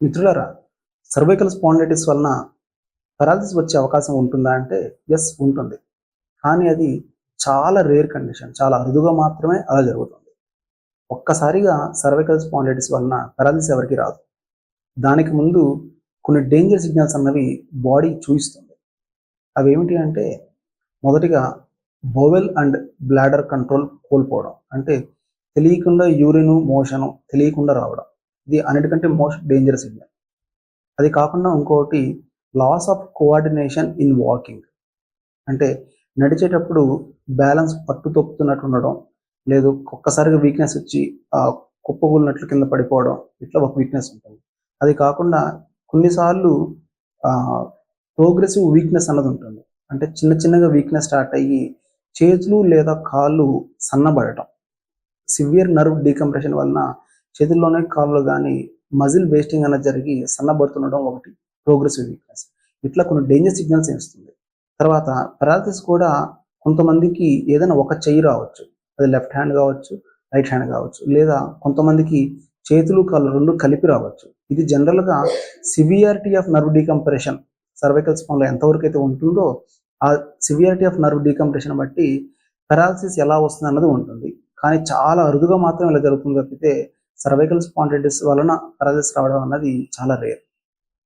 మిత్రులరా cervical spondylitis వలన paralysis వచ్చే అవకాశం ఉంటుందా అంటే ఎస్ ఉంటుంది. కానీ అది చాలా రేర్ కండిషన్ చాలా అరుదుగా మాత్రమే అలా జరుగుతుంది. ఒక్కసారిగా సర్వైకల్ స్పాండిలైటిస్ వలన పెరాలసిస్ ఎవరికి రాదు. దానికి ముందు కొన్ని డేంజర్ సిగ్నల్స్ అన్నవి బాడీ చూపిస్తుంది అవి ఏమిటి అంటే మొదటిగా బోవెల్ అండ్ బ్లాడర్ కంట్రోల్ కోల్పోవడం. అంటే తెలియకుండా యూరిన్ మోషను తెలియకుండా రావడం. ఇది అన్నిటికంటే మోస్ట్ డేంజర్ సిగ్నల్ అది కాకుండా ఇంకొకటి loss of coordination in walking అంటే నడిచేటప్పుడు బ్యాలెన్స్ పట్టు తొక్కుతున్నట్టు ఉండడం లేదు ఒక్కసారిగా వీక్నెస్ వచ్చి ఆ కుప్పగూలినట్లు కింద పడిపోవడం ఇట్లా ఒక వీక్నెస్ ఉంటుంది. అది కాకుండా కొన్నిసార్లు ప్రోగ్రెసివ్ వీక్నెస్ అన్నది ఉంటుంది. అంటే చిన్న చిన్నగా వీక్నెస్ స్టార్ట్ అయ్యి చేతులు లేదా కాళ్ళు సన్నబడటం. సివియర్ నర్వ్ డీకంప్రెషన్ వలన చేతుల్లోనే కాళ్ళు కానీ మజిల్ వేస్టింగ్ అనేది జరిగి సన్నబడుతుండడం ఒకటి ప్రోగ్రెసివ్ వీక్నెస్ ఇట్లా కొన్ని డేంజర్ సిగ్నల్స్ ఇస్తుంది తర్వాత పెరాలసిస్ కూడా కొంతమందికి ఏదైనా ఒక చెయ్యి రావచ్చు. అది లెఫ్ట్ హ్యాండ్ కావచ్చు రైట్ హ్యాండ్ కావచ్చు లేదా కొంతమందికి చేతులు కాళ్ళు రెండు కలిపి రావచ్చు. ఇది జనరల్గా severity of nerve decompression cervical స్పాన్లో ఎంతవరకు అయితే ఉంటుందో ఆ సివియారిటీ ఆఫ్ నర్వ్ డీకంప్రెషన్ బట్టి పెరాలసిస్ ఎలా వస్తుంది అన్నది ఉంటుంది. కానీ చాలా అరుదుగా మాత్రం ఇలా జరుగుతుంది తప్పితే సర్వైకల్ స్పాండైటిస్ వలన పెరాలసిస్ రావడం అన్నది చాలా రేర్